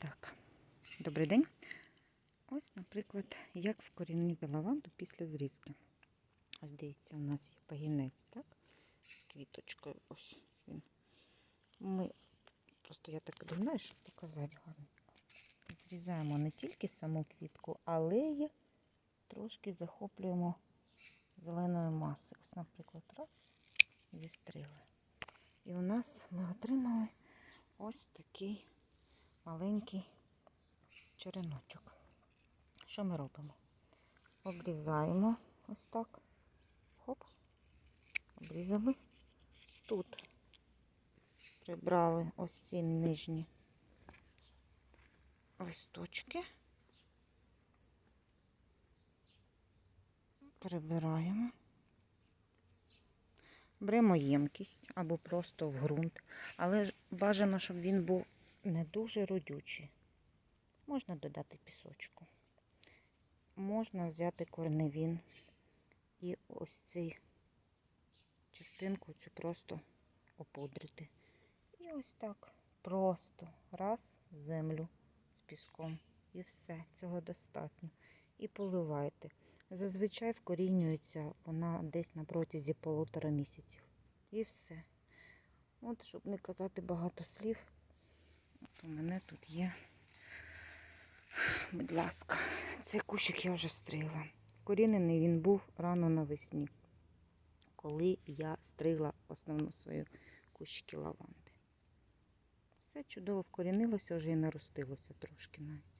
Так, добрий день. Ось, наприклад, як вкорінити лаванду після зрізки. Ось дивіться, у нас є пагінець, так? З квіточкою. Ось він. Ми просто я так думаю, щоб показати гарно. Зрізаємо не тільки саму квітку, але й трошки захоплюємо зеленої маси. Ось, наприклад, раз, зістрили. І у нас ми отримали ось такий маленький череночок. Що ми робимо? Обрізаємо ось так. Хоп. Обрізали. Тут прибрали ось ці нижні листочки. Прибираємо. Беремо ємкість або просто в ґрунт, але бажано, щоб він був не дуже родючий. Можна додати пісочку. Можна взяти корневін і ось цю частинку цю просто опудрити. І ось так просто раз землю з піском. І все, цього достатньо. І поливайте. Зазвичай вкорінюється вона десь на протязі полутора місяців. І все. От, щоб не казати багато слів, у мене тут є. Будь ласка, цей кущик я вже стригла. Корінений він був рано навесні, коли я стригла основну свою кущики лаванди. Все чудово вкорінилося, вже і наростилося трошки навіть.